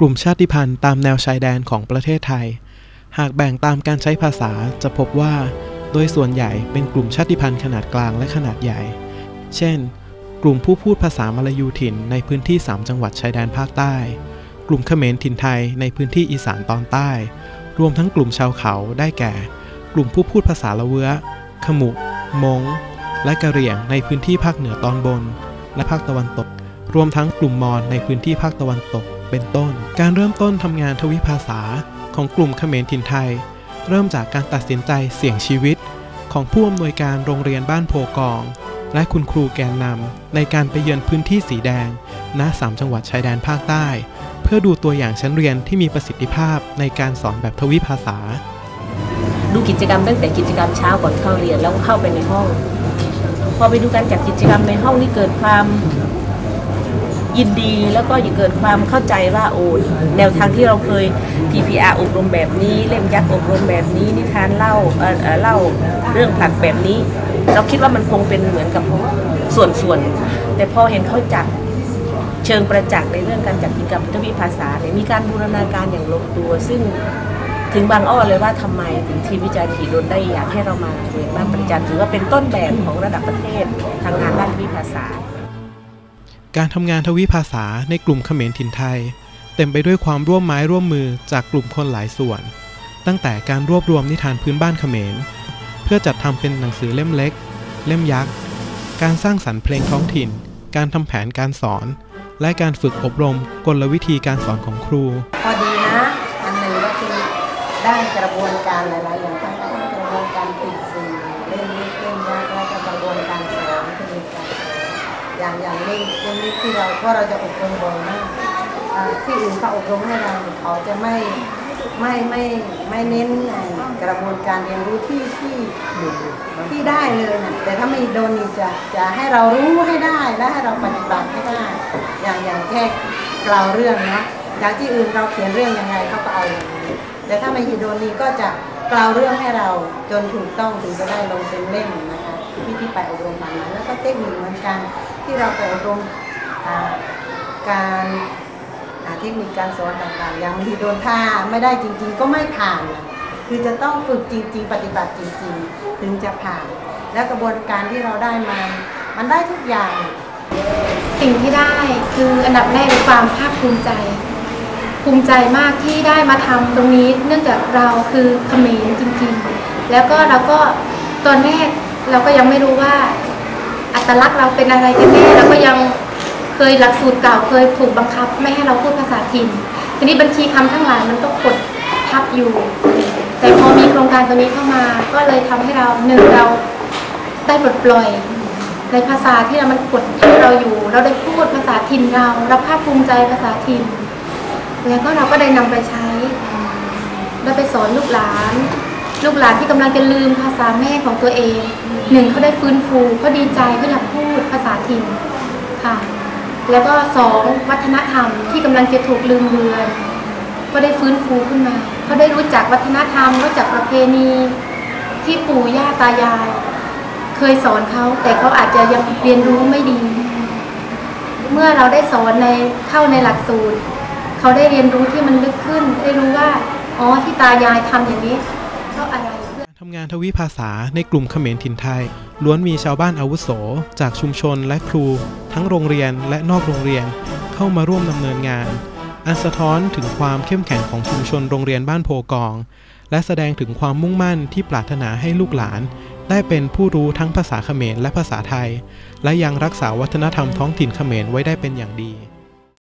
กลุ่มชาติพันธุ์ตามแนวชายแดนของประเทศไทย หากแบ่งตามการใช้ภาษาจะพบว่า โดยส่วนใหญ่เป็นกลุ่มชาติพันธุ์ขนาดกลางและขนาดใหญ่ เช่น กลุ่มผู้พูดภาษามลายูถิ่นในพื้นที่ 3 จังหวัดชายแดนภาคใต้ กลุ่มเขมรถิ่นไทยในพื้นที่อีสานตอนใต้ รวมทั้งกลุ่มชาวเขาได้แก่ กลุ่มผู้พูดภาษาละเวะขมุ มง และกะเหรี่ยงในพื้นที่ภาคเหนือตอนบน และภาคตะวันตก รวมทั้งกลุ่มมอญในพื้นที่ภาคตะวันตก เป็นต้น การเริ่มต้นทำงานทวิภาษาของกลุ่มเขมรถิ่นไทย เริ่มจากการตัดสินใจเสี่ยงชีวิต ของผู้อำนวยการโรงเรียนบ้านโพกอง และคุณครูแกนนำในการไปเยือนพื้นที่สีแดง ณสามจังหวัดชายแดนภาคใต้ เพื่อดูตัวอย่างชั้นเรียนที่มีประสิทธิภาพในการสอนแบบทวิภาษา ดูกิจกรรมตั้งแต่กิจกรรมเช้าก่อนเข้าเรียนแล้วเข้าไปในห้อง พอไปดูการจัดกิจกรรมในห้องนี่เกิดความ ยินดีแล้วก็ยังเกิดความเข้าใจว่าโอ้แนวทางที่เราเคย TPR อบรมแบบนี้เล่มยักษ์อบรมแบบนี้นิทานเล่าเอ่อเล่าเรื่องผลักแบบนี้ เราคิดว่ามันคงเป็นเหมือนกับส่วนส่วน แต่พอเห็นเขาจัดเชิงประจักษ์ในเรื่องการจัดกิจกรรมทวิภาษาเนี่ยมีการบูรณาการอย่างลงตัว ซึ่งถึงบางอ้อเลยว่าทำไมถึงทีมวิจัยถีดนได้อยากให้เรามาเรียนบ้านประจันถือว่าเป็นต้นแบบของระดับประเทศทางงานด้านวิภาษา การทำงานทวิภาษาในกลุ่มเขมรถิ่นไทย เต็มไปด้วยความร่วมไม้ร่วมมือจากกลุ่มคนหลายส่วน ตั้งแต่การรวบรวมนิทานพื้นบ้านเขมร เพื่อจัดทำเป็นหนังสือเล่มเล็ก เล่มยักษ์ การสร้างสรรค์เพลงท้องถิ่น การทำแผนการสอน และการฝึกอบรมกลวิธีการสอนของครู พอดีนะ อันหนึ่งก็คือได้กระบวนการหลายๆอย่าง อย่างอย่างเล่นเล่นนิดที่เราเพราะเราจะอบรมบ่อยมากอ่าที่อื่นเขาอบรมให้เราเขาจะไม่ไม่ไม่ไม่เน้นอ่ากระบวนการเรียนรู้ที่ที่ที่ได้เลยนะแต่ถ้าไม่โดนนี่จะจะให้เรารู้ให้ได้และให้เราปฏิบัติให้ได้ อย่างอย่างแค่กล่าวเรื่องนะอย่างที่อื่นเราเขียนเรื่องยังไงเขาก็เอาอย่างนี้แต่ถ้ามาฮิโดนีก็จะกล่าวเรื่องให้เราจนถูกต้องถึงจะได้ลงเป็นเล่มนะคะ ที่ไปอบรมมานั้นแล้วก็เทคนิคเหมือนกันที่เราไปอบรมการเทคนิคการสอนต่างๆ อย่างมหิดลถ้าไม่ได้จริง ๆ ก็ไม่ผ่านคือจะต้องฝึกจริง ๆ ปฏิบัติจริง ๆ ถึงจะผ่าน และกระบวนการที่เราได้มา มันได้ทุกอย่าง สิ่งที่ได้คืออันดับแรกคือความภาคภูมิใจ ภูมิใจมากที่ได้มาทำตรงนี้ เนื่องจากเราคือเขมรจริง ๆ แล้วก็เราก็ตอนแรก เราก็ยังไม่รู้ว่า อัตลักษณ์เราเป็นอะไรกันแน่เราก็ยังเคยหลักสูตรเก่าเคยถูกบังคับ ไม่ให้เราพูดภาษาถิ่น ทีนี้บัญชีคำทั้งหลายมันก็กดทับอยู่ แต่พอมีโครงการตัวนี้เข้ามา ก็เลยทำให้เราหนึ่งเราได้ปลดปล่อยในภาษาที่เรามันกดทับเราอยู่ เราได้พูดภาษาถิ่นเราเราภาคภูมิใจภาษาถิ่น แล้วก็เราก็ได้นำไปใช้ได้ไปสอนลูกหลาน ลูกหลานที่กำลังจะลืมภาษาแม่ของตัวเองหนึ่งเขาได้ฟื้นฟูเขาดีใจเขาอยากพูดภาษาถิ่นค่ะ แล้วก็สองวัฒนธรรมที่กำลังจะถูกลืมเลือนก็ได้ฟื้นฟูขึ้นมาเขาได้รู้จักวัฒนธรรม รู้จักประเพณีที่ปู่ย่าตายาย เคยสอนเขาแต่เขาอาจจะยังเรียนรู้ไม่ดี เมื่อเราได้สอนในเข้าในหลักสูตรเขาได้เรียนรู้ที่มันลึกขึ้น ได้รู้ว่าอ๋อที่ตายายทำอย่างนี้ เพราอะไรทำงานทวิภาษาในกลุ่มเขมรถิ่นไทย ล้วนมีชาวบ้านอาวุโส จากชุมชนและครู ทั้งโรงเรียนและนอกโรงเรียนเข้ามาร่วมดำเนินงาน อันสะท้อนถึงความเข้มแข็งของชุมชนโรงเรียนบ้านโพกอง และแสดงถึงความมุ่งมั่นที่ปรารถนาให้ลูกหลาน ได้เป็นผู้รู้ทั้งภาษาเขมรและภาษาไทย และยังรักษาวัฒนธรรมท้องถิ่นเขมรไว้ได้เป็นอย่างดี